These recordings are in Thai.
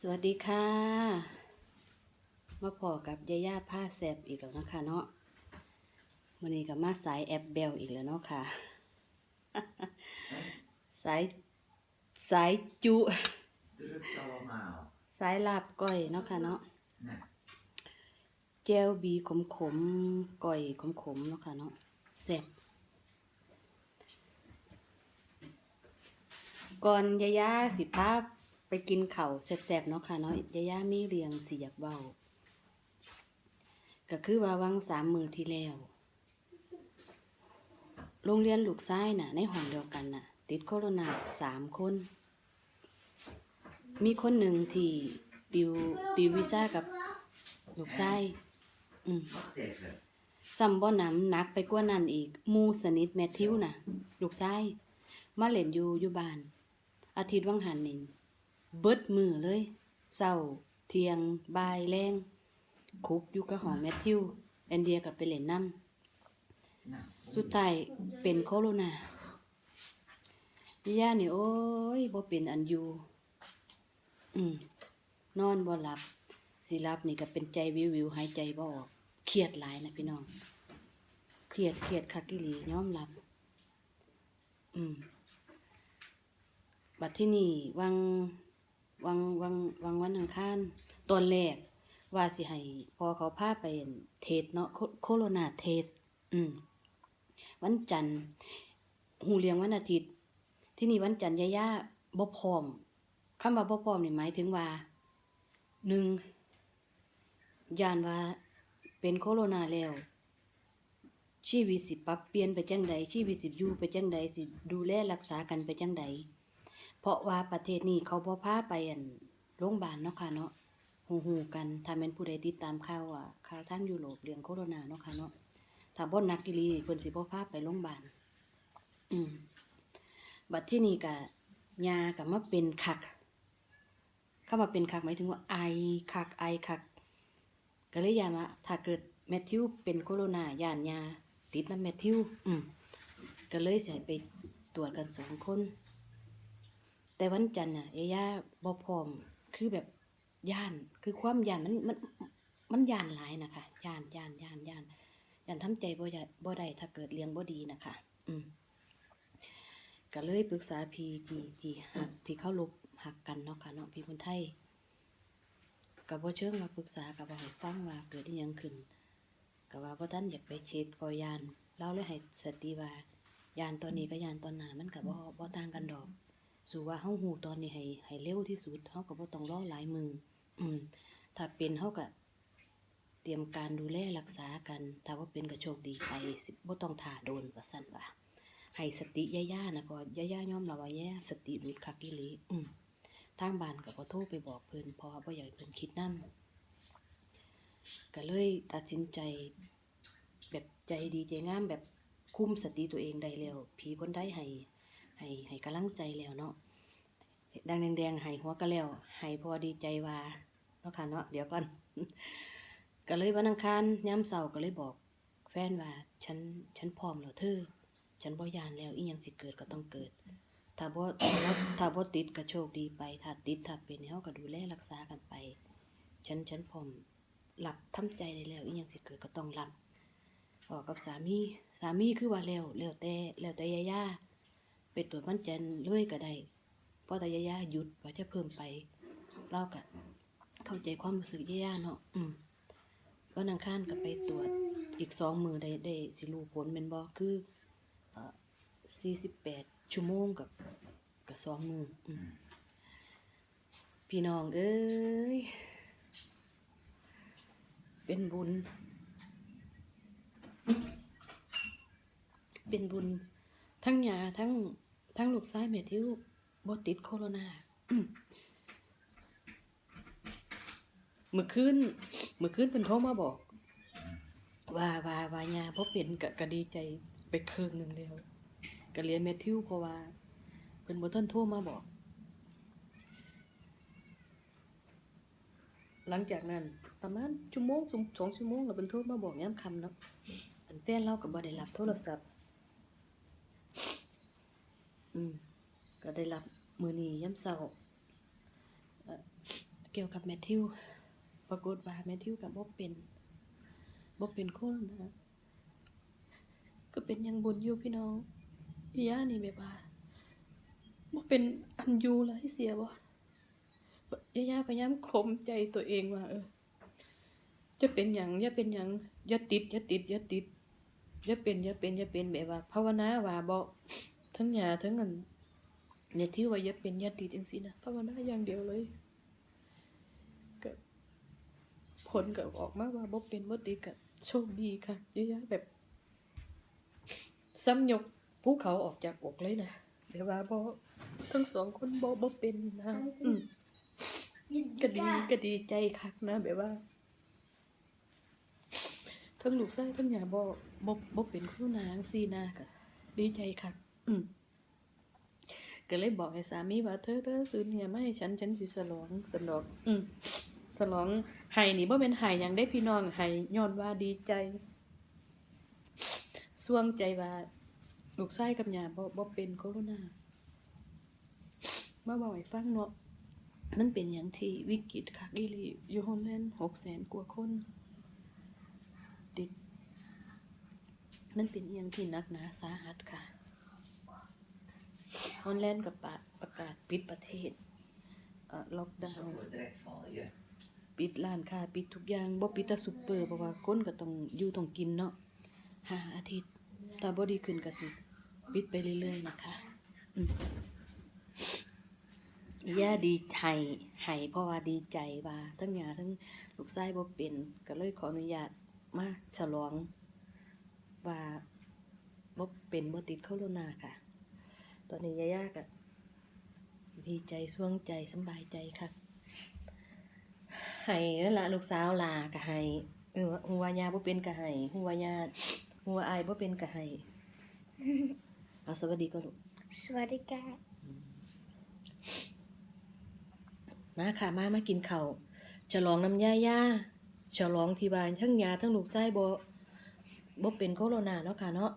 สวัสดีค่ะ มาพอกับยาย่าผ้าแซบอีกแล้วนะคะเนาะวันนี้กับมาสายแอบเบลอีกแล้วเนาะค่ะ สายสายจุ Druk allemaal. สายลาบก้อยเนาะค่ะเนาะ Nee. แจวบีขมขมๆก้อยขมขมๆเนาะค่ะเนาะแซบก่อนยาย่าสิพา ไปกินเข้าแซ่บๆเนาะค่ะเนาะยาย่ามีเรียงสิอยากเว้าก็คือว่าวังสามมือที่แล้ว โรงเรียนลูกชายน่ะ ในห้องเดียวกันน่ะ ติดโคโรนาสามคน มีคนหนึ่งที่ติวติววีซ่ากับลูกชายอืมซัมบ่หนำหนักไปกว่านั้นอีกมูสนิทแมทธิวน่ะ ลูกชายมาเล่นอยู่อยู่บ้าน อาทิตย์วังหันนี่ เบิดมือเลยเช้าเที่ยงบ่ายแรงคุกอยู่กับห้องแมทธิวแอนเดียก็ไปเล่นน้ำ Nou, สุดท้ายเป็นโคโรนาย่านี่โอ้ยบ่เป็นอันอยู่อืมนอนบ่หลับสิหลับนี่ก็เป็นใจวิววิวๆหายใจบ่ออกเครียดหลายนะพี่น้องเครียดเครียดคักอีหลียอมรับ อืมบัดที่นี่วัง วังวังวังวันอังคารตอนแรกว่าสิให้พอเขาพาไปเทสเนาะโคโรนาเทสอืมวันจันทร์หูเลียงวันอาทิตย์ ที่นี่วันจันทร์ย่าย่าบ่พร้อมคำว่าบ่พร้อมนี่หมายถึงว่าหนึ่งยานว่าเป็นโคโรนาแล้ว ชีวิตสิปรับเปลี่ยนไปจังใดชีวิตสิอยู่ไปจังใดสิดูแลรักษากันไปจังใด เพราะว่าประเทศนี้เขาบ่พาไปอันโรงพยาบาลเนาะค่ะเนาะหูๆกันถ้าแม่นผู้ใดติดตามข่าวอะข่าวทางยุโรปเรื่องโคโรนาเนาะค่ะเนาะถ้าบ่หนักอีหลีเพิ่นสิบ่พาไปโรงพยาบาลอืมบัดที่นี่ก็ยาก็มาเป็นคัก เข้ามาเป็นคักหมายถึงว่าไอคักไอคักก็เลยยามาถ้าเกิดแมทธิวเป็นโคโรนาย่านยาติดนำแมทธิวอืมก็เลยสิให้ไปตรวจกันสองคน แต่วันจันทร์น่ะเอย่าบ่พร้อมคือแบบย่านคือความย่านมันมันมันย่านหลายนะคะย่านย่านย่านย่านยันทำใจบ่ได้บ่ได้ถ้าเกิดเลี้ยงบ่ดีนะคะ อืมก็เลยปรึกษาพี่ที่ที่หักที่เข้ารบหักกันเนาะค่ะเนาะพี่คนไทยก็บ่เชิงมาปรึกษาก็บ่ให้ฟังว่าเกิดอีหยังขึ้นก็ว่าบ่ทันอยากไปเช็ดก็ยานเราเลยให้สติว่ายานตอนนี้กับยานตอนหน้ามันก็บ่บ่ต่างกันดอก สู่ว่าเฮาฮู้ตอนนี้ให้ให้เร็วที่สุดเฮาก็บ่ต้องรอหลายมืออืมถ้าเป็นเฮาก็เตรียมการดูแลรักษากัน ถ้าว่าเป็นกระโชคดีไปสิบ่ต้องถ่าโดนว่าสั่นว่าให้สติย่าๆนะพอย่าๆยอมรับว่าย่สติหลุดคักอีหลีอืมทางบ้านก็บ่โทรไปบอกเพิ่นเพราะว่าบ่อยากเพิ่นคิดนํก็เลยตัดสินใจแบบใจดีใจงามแบบคุมสติตัวเองได้แล้วผีคนได้ให้ ให้ให้กำลังใจแล้วเนาะดังแดงๆให้หัวก็แล้วให้พอดีใจว่าเนาะค่ะเนาะเดี๋ยวก่อนก็เลยวันอังคารย้ำเสาก็เลยบอกแฟนว่าฉันฉันพร้อมแล้วเธอฉันบ่ยานแล้วอีหยังสิเกิดก็ต้องเกิด ถ้าบ่ถ้าบ่ติดก็โชคดีไป ถ้าติดถ้าเป็นเฮาก็ดูแลรักษากันไป ฉันฉันพร้อมรับทำใจได้แล้วอีหยังสิเกิดก็ต้องรับบอกกับสามีสามีคือว่าแล้วแล้วแต่แล้วแต่ยาย่า ไปตรวจวันจันทร์เลยก็ได้เพราะแต่ยาย่าหยุดว่าจะเพิ่มไปเราก็เข้าใจความรู้สึกยาย่าเนาะอืมวันอังคารก็ไปตรวจอีกสองมือได้ได้สิรู้ผลเป็นบ่คือเอ่อสี่สิบแปดชั่วโมงกับกับสองมืออืมพี่น้องเอ้ย เป็นบุญ เป็นบุญทั้งยาทั้ง ทั้งลูกซ้ายแม่ทิวบ่ติดโคโรนาอืมเมื่อคืนเมื่อคืนเพิ่นโทรมาบอก ว่าว่าว่ายาบ่เป็นก็ก็ดีใจไปครึ่งหนึ่งแล้วก็เรียนแมทิวเพราะว่าเพิ่นบ่ทันโทรมาบอก หลังจากนั้น ประมาณชั่วโมงสองชั่วโมงแล้วเพิ่นโทรมาบอกยามค่ำเนาะอันแฟนเราก็บ่ได้รับโทรศัพท์ อืมก็ได้รับมือนียามเช้าเอ่อเกี่ยวกับแมทธิว ปรากฏว่าแมทธิวกับบ่เป็นบ่เป็นคโรนาก็เป็นยังบุญอยู่พี่น้องอีย่านี่แบบว่าบ่เป็นอันยูเลยเสียบ่ย่าพยายามข่มใจตัวเองว่า เออจะเป็นหยังอย่าเป็นหยังอย่าติดอย่าติดอย่าติดอย่าเป็นอย่าเป็นอย่าเป็นแบบว่าภาวนาว่าบ่ ทั้งหยาทั้งอันแมทธิวว่าอย่าเป็นอย่าติดจังซี่นะภาวนาอย่างเดียวเลยก็ผลก็ออกมาว่าบ่เป็นบ่ติดก็โชคดีค่ะเยอะๆแบบซ้ำยกภูเขาออกจากอกเลยนะแต่ว่าบ่ทั้งสองคนบ่บ่เป็นนะอืมก็ดีก็ดีใจคักนะ แบบว่าทั้งลูกชายทั้งหยาบ่บ่บ่เป็นครูนาจังซี่นะก็ดีใจคักอืม ก็เลยบอกให้สามีว่าเธอเธอซื้อเนี่ยไมาให้ฉันฉันสิฉลองสนอกอืมสลองไห้นี่บ่เป็นไห้ยังได้พี่น้องไห้ย้อนว่าดีใจสวงใจว่าลูกชายกับหยาบ่บ่เป็นโคโรนามาบอกให้ฟังเนาะมันเป็นหยังที่วิกฤตคักอีลีอยู่ฮอลแลนด์600,000กว่าคนติดมันเป็นอหยังที่นักหนาสาหัสค่ะ ฮอลแลนด์กับประกาศปิดประเทศล็อกดาวน์ปิดร้านค้าปิดทุกอย่างบ่ปิดแต่ซุปเปอร์เพราะว่าคนก็ต้องอยู่ต้องกินเนาะห้าอาทิตย์ถ้าบ่ดีขึ้นก็สิปิดไปเรื่อยๆนะคะย่าดีให้ให้เพราะว่าดีใจว่าทั้งยาทั้งลูกชายบ่เป็นก็เลยขออนุญาตมาฉลองว่าบ่เป็นบ่ติดโคโรนาค่ะ ตอนนี้ย่าๆก็ดีใจสวงใจสำบายใจค่ะให้นั่นละลูกสาวลาก็ให้เออหัวยาบ่เป็นก็ให้หัวยาหัวอายบ่เป็นก็ให้เอาสวัสดีก็ลูกสวัสดีค่ะมาค่ะมามากินข้าวฉลองน้ำยาย่าฉลองที่บ้านทั้งยาทั้งลูกชายบ่บ่เป็นโคโรนาเนาะค่ะเนาะ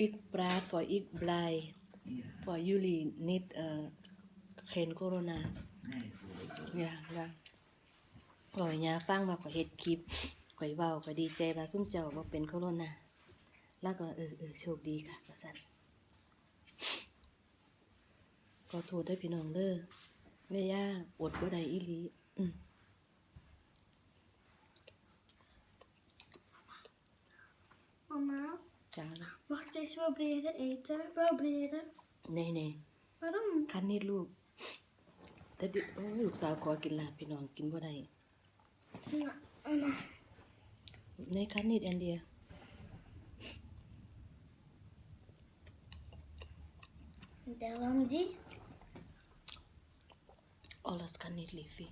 อีกปราด for อีกบลาย Ja. for Yuli need เอ่อเคนโคโรนา Nee, voor ik wel. อย่างอย่างข่อยยาฟังว่าข่อยเฮ็ดคลิปข่อยเว้าข่อยดีใจว่าซุ่มเจ้าบ่เป็นโคโรนาแล้วก็เออเออโชคดีค่ะว่าซั่นก็โทษเด้อพี่น้องเด้อแม่ย่าอดบ่ได้อีหลีอืม Mama, จ้า mag ik deze wel breden eten? Wel breden. แน่ Waarom? ๆคันนี้ลูก แต่ดิโอ้ ยลูกสาวขอกินลาบพี่น้องกินบ่ได้ Mama. ในคันนี้อันเดีย Daarom die. alles kan niet liefie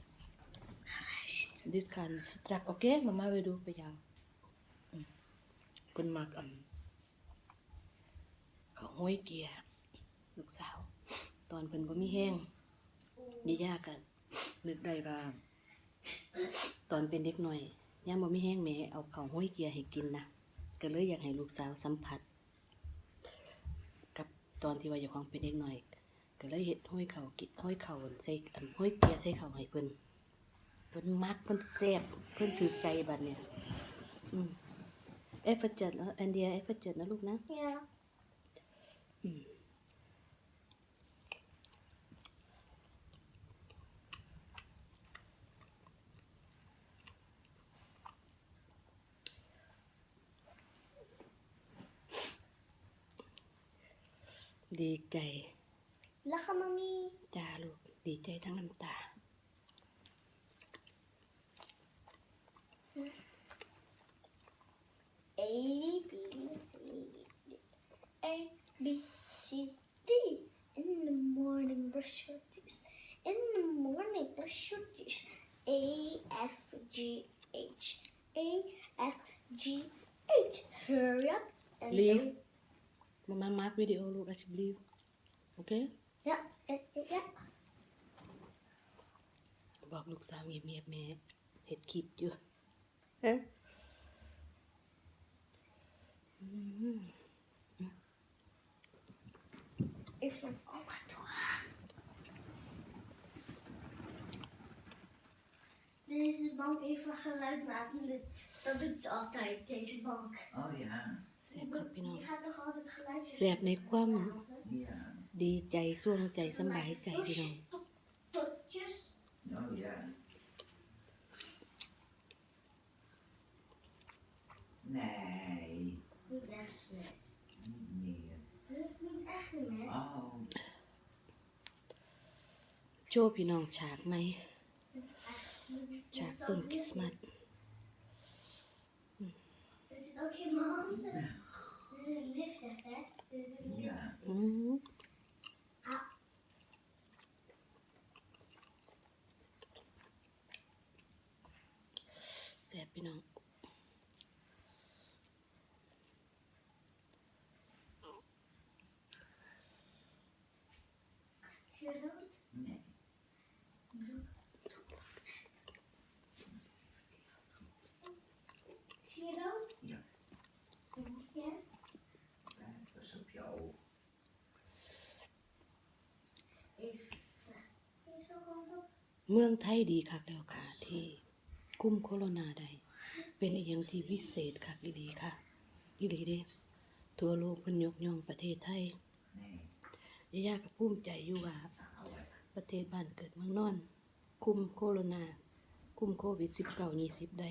dit kan strak oké mama wil doen bij jou อืมเพิ่นมักอันเขา ห้อยเกียร์ลูกสาว ตอนเพิ่นบ่มีแห้งยากๆกันนึกได้ว่าตอนเป็นเด็กหน่อยย่าบ่มีแห้งแม่เอาข้าวห้อยเกียร์ให้กินนะก็เลยอยากให้ลูกสาวสัมผัส กับตอนที่ว่าอยู่ของเป็นเด็กหน่อย ก็เลยเฮ็ดห้อยเข่ากิห้อยเข่าใส่อันห้อยเกียร์ใส่เข่าให้เพิ่นเพิ่นมักเพิ่นแซ่บเพิ่นถือใจบัดเนี่ยอืมเอฟเฟอร์เจ็ดเนาะอันเดียเอฟเฟอร์เจ็ดนะลูกนะ Ja. ดีใจ Lachen, mami. จ้าลูก ดีใจทั้งน้ำตา A, B, C, D. A, B, C, D. In the morning, brush your teeth. In the morning, brush your teeth. A, F, G, H. A, F, G, H. Hurry up and Leave. มามามาร์กวิดีโอลูกอาชิบลีโอเค Yeah, yeah, yeah. บอกลูกสาวเงียบๆแม่เฮ็ดคลิปอยู่เอ๊ะอืม Even oma toe. Deze bank even geluid maken. Dat doet ze altijd, deze bank. Oh ja, แสบครับพี่น้องแสบในความดีใจส่วงใจสบายใจพี่น้องโชว์พี่น้องฉากไหมฉากต้นคริสต์มาส Okay, Mom. อืมแซ่บพี่น้อง Zie je เมืองไทยดีคักแล้วค่ะ ที่คุมโคโรนาได้ เป็นอีหยังที่วิเศษคักอีค่ะอีหลีเด้ทั่วโลกเพิ่นยกย่องประเทศไทยย่าๆก็ภูมิใจอยู่ว่า ประเทศบ้านเกิดเมืองนอน คุมโคโรนา คุมโควิด19 20ได้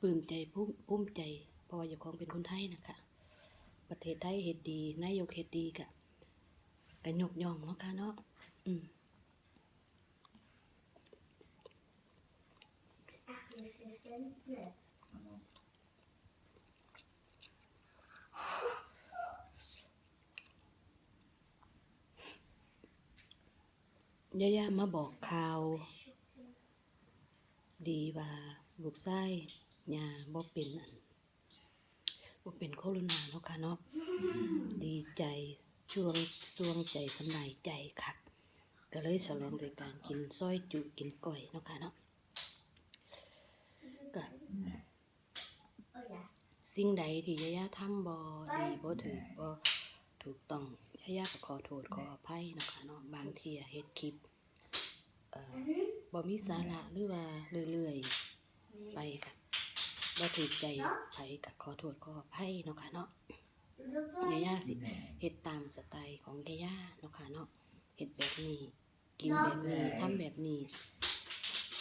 ปลื้มใจภูมิภูมิใจเพราะว่าเจ้าของเป็นคนไทยนะคะ ประเทศไทยเฮ็ดดีนายกเฮ็ดดีกะก็ยกย่องเนาะค่ะเนาะอืม Echt liftig, hè? Nee. Oh, ย่ามาบอกข่าว ดีว่าลูกชายย่าบ่เป็นอันบ่เป็นโคโรนาเนาะค่ะเนาะดีใจช่วงสวงใจสบายใจค่ะ ก็เลยฉลองด้วยการกินซอยจุกินก้อยเนาะค่ะเนาะ สิ่งใดที่ย่าทำบ่ดีบ่ถูกบ่ถูกต้องย่าก็ขอโทษขออภัยนะคะเนาะบางทีเฮ็ดคลิปเอ่อบ่มีสาระหรือว่าเรื่อยๆไปกะบ่ถูกใจไผกะขอโทษขออภัยเนาะค่ะเนาะ Doe dat wel. ย่าสิเฮ็ดตามสไตล์ของย่าเนาะค่ะเนาะเฮ็ดแบบนี้ กินแบบนี้ทำแบบนี้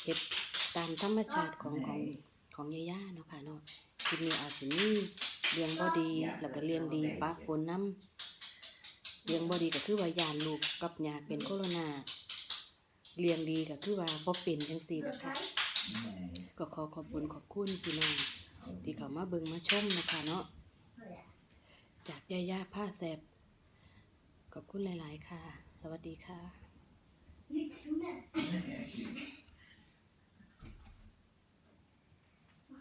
เฮ็ดตามธรรมชาติของของ ของย่าเนาะค่ะเนาะคลิปนี้อาจสิมีเลี้ยงบ่ดีแล้วก็เลี้ยงดีปะปนน้ำเลี้ยงบ่ดีก็คือว่ายานลูกกับยาเป็นโคโรนาเลี้ยงดีก็คือว่าบ่เป็นจังซี่ Doe ล่ะค่ะก็ขอขอบคุณขอบคุณพี่น้องที่เขามาเบิ่งมาชมนะคะเนาะจากยาย่าผ้าแสบขอบคุณหลาย ๆ ค่ะ สวัสดีค่ะ